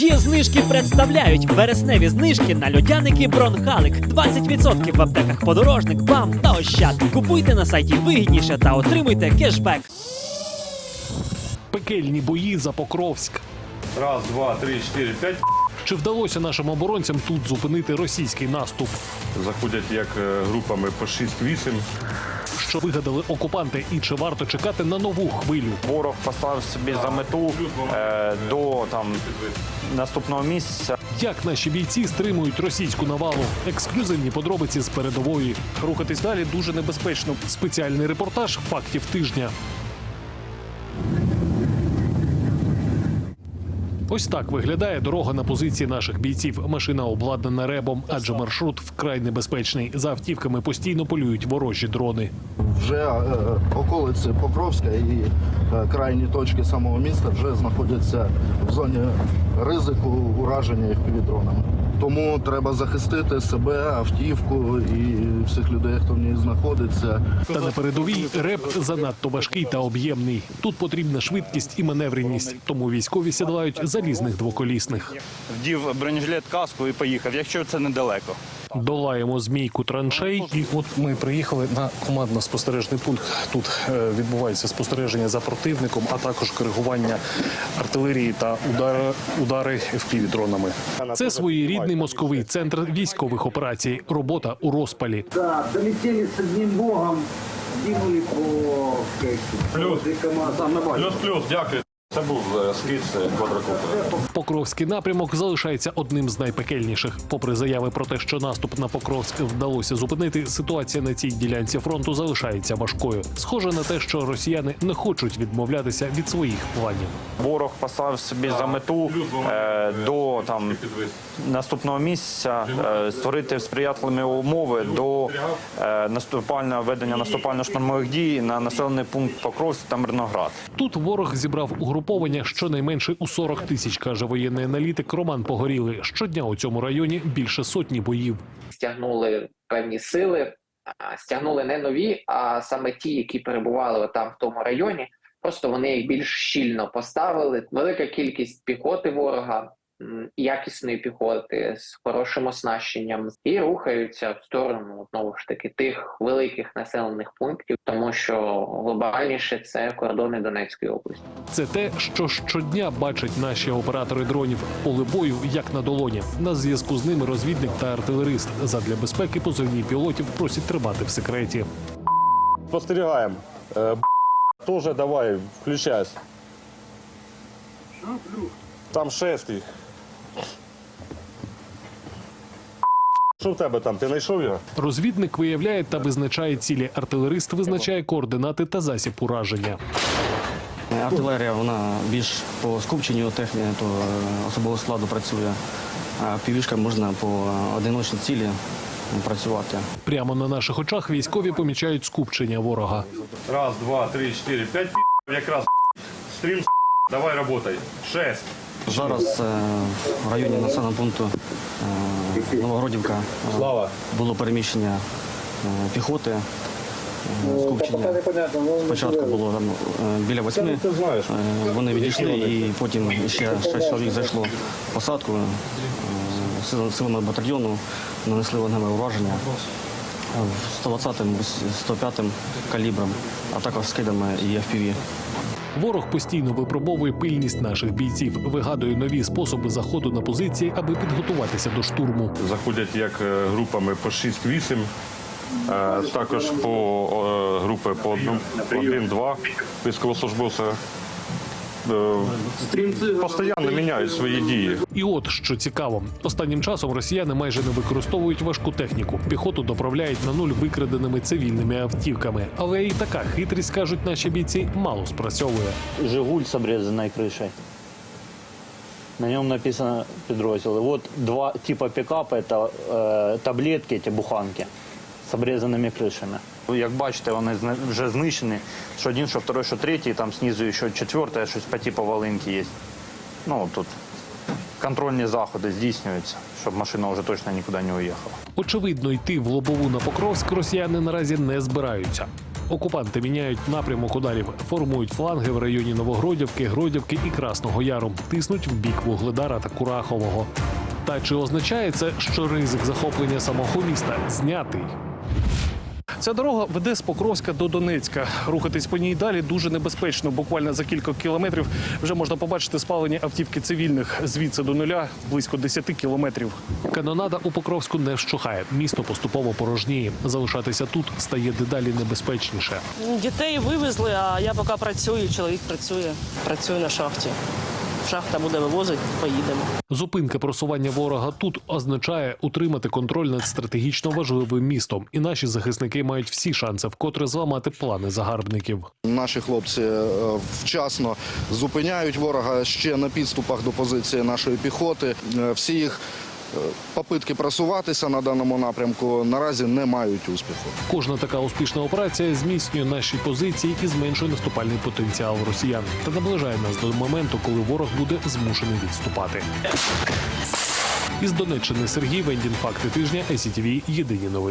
Є знижки представляють вересневі знижки на льодяники Бронхалик. 20% в аптеках подорожник, бам та ощад. Купуйте на сайті вигідніше та отримуйте кешбек. Пекельні бої за Покровськ. Раз, два, три, чотири, п'ять. Чи вдалося нашим оборонцям тут зупинити російський наступ? Заходять як е, групами по 6-8. Що вигадали окупанти, і чи варто чекати на нову хвилю? Ворог поставив собі за мету е, до там наступного місяця Як наші бійці стримують російську навалу? Ексклюзивні подробиці з передової. Рухатись далі дуже небезпечно. Спеціальний репортаж фактів тижня. Ось так виглядає дорога на позиції наших бійців. Машина обладнана ребом, адже маршрут вкрай небезпечний. За автівками постійно полюють ворожі дрони. Вже е, околиці Покровська і е, крайні точки самого міста вже знаходяться в зоні ризику ураження FPV-дронами. Тому треба захистити себе, автівку і всіх людей, хто в ній знаходиться. Та на передовій реп занадто важкий та об'ємний. Тут потрібна швидкість і маневреність, тому військові сідлають залізних двоколісних. вдів бронежилет каску і поїхав, якщо це недалеко. Долаємо змійку траншей. І от ми приїхали на командно-спостережний пункт. Тут е, відбувається спостереження за противником, а також коригування артилерії та удари, удари FPV дронами. Це своєрідний мозковий центр військових операцій. Робота у розпалі. Да, долетели с одним богом, по Плюс. команды. Плюс, плюс, дякую. Це був е, скид е, квадрокоптера. Покровський напрямок залишається одним з найпекельніших. Попри заяви про те, що наступ на Покровськ вдалося зупинити, ситуація на цій ділянці фронту залишається важкою. Схоже на те, що росіяни не хочуть відмовлятися від своїх планів. Ворог поставив собі за мету е, до там наступного місяця е, створити сприятливі умови до е, наступального ведення наступально-штурмових дій на населений пункт Покровськ та Мирноград. Тут ворог зібрав угруповання щонайменше у 40 тисяч, каже воєнний аналітик Роман Погоріли. Щодня у цьому районі більше сотні боїв. стягнули певні сили, стягнули не нові, а саме ті, які перебували там в тому районі. Просто вони їх більш щільно поставили. Велика кількість піхоти ворога, якісної піхоти з хорошим оснащенням, і рухаються в сторону знову ж таки тих великих населених пунктів, тому що глобальніше це кордони Донецької області. Це те, що щодня бачать наші оператори дронів. Поле бою як на долоні. На зв'язку з ними розвідник та артилерист. Задля безпеки позивні пілотів просять тримати в секреті. Спостерігаємо. Е, Тоже давай, включайся. Там шестий. Що в тебе там? Ти знайшов його? Розвідник виявляє та визначає цілі. Артилерист визначає координати та засіб ураження. Артилерія вона більш по скупченню техніки, то е, особового складу працює. А півішка можна по одиночній цілі працювати. Прямо на наших очах військові помічають скупчення ворога. Раз, два, три, чотири, п'ять. Якраз стрім. Давай работай. Шесть. Зараз е, в районі населеного пункту е, Новогродівка е, було переміщення піхоти. Скупчення. Спочатку було там е, біля восьми. Вони відійшли і потім ще шість чоловік зайшло в посадку. Силами батальйону нанесли вогневе ураження 120-м, 105-м калібром, а також скидами і FPV. Ворог постійно випробовує пильність наших бійців, вигадує нові способи заходу на позиції, аби підготуватися до штурму. Заходять як е, групами по 6-8. е, Також по е, групи по 1-2 військовослужбовця. Е, Постійно міняють свої дії. І от що цікаво, останнім часом росіяни майже не використовують важку техніку. Піхоту доправляють на нуль викраденими цивільними автівками. Але і така хитрість, кажуть наші бійці, мало спрацьовує. Жигуль с обрезанной крышей. На нем написано подроздел. Вот два типа пикапа, это э, таблетки, эти буханки с обрезанными крышами. Як бачите, вони вже знищені. Що один, що второй, що третій, там знизу ще четверте, щось по типу волинки є. Ну, тут контрольні заходи здійснюються, щоб машина вже точно нікуди не уїхала. Очевидно, йти в лобову на Покровськ росіяни наразі не збираються. Окупанти міняють напрямок ударів, формують фланги в районі Новогродівки, Гродівки і Красного Яру, тиснуть в бік Вугледара та Курахового. Та чи означає це, що ризик захоплення самого міста знятий? Ця дорога веде з Покровська до Донецька. Рухатись по ній далі дуже небезпечно. Буквально за кілька кілометрів вже можна побачити спалені автівки цивільних. Звідси до нуля близько 10 кілометрів. Канонада у Покровську не вщухає. Місто поступово порожніє. Залишатися тут стає дедалі небезпечніше. Дітей вивезли, а я поки працюю, чоловік працює, працює на шахті. Шахта буде вивозити, поїдемо. Зупинка просування ворога тут означає утримати контроль над стратегічно важливим містом, і наші захисники мають всі шанси вкотре зламати плани загарбників. Наші хлопці е, вчасно зупиняють ворога ще на підступах до позиції нашої піхоти. Е, Всі їх попитки просуватися на даному напрямку наразі не мають успіху. Кожна така успішна операція зміцнює наші позиції і зменшує наступальний потенціал росіян та наближає нас до моменту, коли ворог буде змушений відступати. Із Донеччини Сергій Вендін. Факти тижня СІТВ, Єдині новини.